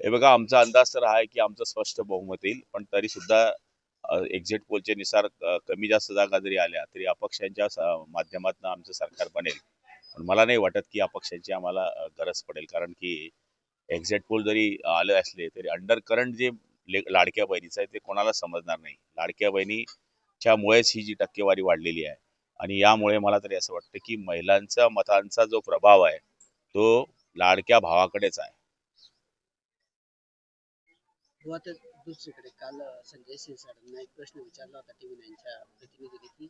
हे बघा आमचा अंदाज तर हा आहे की आमचं स्पष्ट बहुमत येईल पण तरी सुद्धा एक्झिट पोलचे निसार कमी जास्त जागा जरी आल्या तरी अपक्षांच्या माध्यमातून आमचं सरकार बनेल. पण मला नाही वाटत की अपक्षांची आम्हाला गरज पडेल कारण की एक्झिट पोल जरी आले असले तरी अंडर करंट जे लाडक्या बहिणीचं आहे ते कोणाला समजणार नाही. लाडक्या बहिणीच्या मुळेच ही जी टक्केवारी वाढलेली आहे आणि यामुळे मला तरी असं वाटतं की महिलांचा मतांचा जो प्रभाव आहे तो लाडक्या भावाकडेच आहे. किंवा आता दुसरीकडे काल संजय सिरसाडांना एक प्रश्न विचारला होता टीव्ही नाईनच्या प्रतिनिधीने की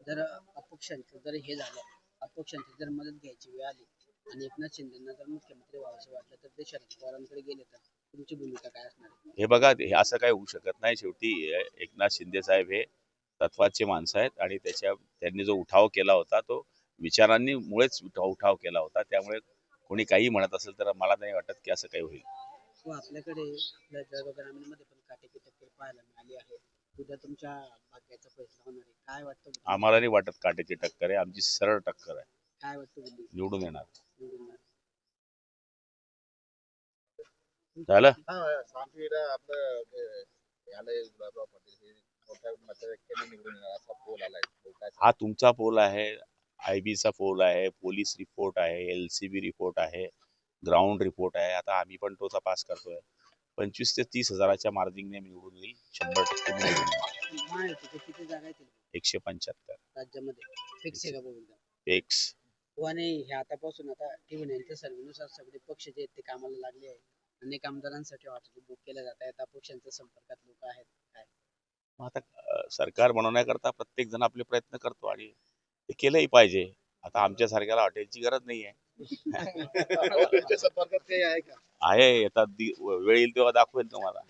जर अपक्षांचं जर हे झालं अपक्षांची जर मदत घ्यायची वेळ आली आणि एकनाथ शिंदेना जर मुख्यमंत्री व्हावंसं वाटलं तर ते शरद पवारांकडे गेले तर तुमची भूमिका काय असणार हे बघा हे असं काय होऊ शकत नाही. शेवटी एकनाथ शिंदे साहेब हे तत्वाचे माणसं आहेत आणि त्याच्या त्यांनी जो उठाव केला होता तो विचारांनी मुळेच उठाव उठाव केला होता. त्यामुळे कोणी काही म्हणत असेल तर मला नाही वाटत की असं काही होईल. व आपल्याकडे आपल्या जळगाव ग्रामीणमध्ये पण काटेकी टक्कर पाहायला मिळाली आहे उद्या तुमच्या भाग्याचा फैसला होणार आहे. काय वाटतं? आम्हाला नाही वाटत काट्याची टक्कर आहे. आमची सरळ टक्कर आहे. काय वाटतं निवडून येणार? झालं? हा सामखेडा आपलं अं, याला गुलाबराव पाटील हे मोठ्या मताधिक्याने निवडून येणार असा पोल आलाय. तो काय हा तुमचा पोल आहे. आय चा पोल आहे. पोलीस रिपोर्ट आहे. एल सी बी रिपोर्ट आहे. ग्राउंड रिपोर्ट आहे. आता आम्ही पण तो तपास करतोय. पंचवीस ते तीस हजाराच्या मार्जिंगने निवडून येईल शंभर टक्के एकशे पंच्याहत्तर. राज्यामध्ये. फिक्स आहे का एक्स आणि हे आतापासून आता टीव्ही नाईनच्या सर्वेनुसार सगळे पक्ष जे आहेत ते कामाला लागले आहेत. अनेक आमदारांसाठी हॉटेल बुक केल्या जात आहेत. अपक्षांच्या संपर्कात लोक आहेत. काय? मग आता सरकार बनवण्याकरता प्रत्येक जण आपले प्रयत्न करतो आणि ते केलंही पाहिजे. आता आमच्या सारख्याला हॉटेलची गरज नाही आहे त्यांच्या संपर्कात काही आहे का आहे येतात वेळ येईल तेव्हा दाखवेल तुम्हाला.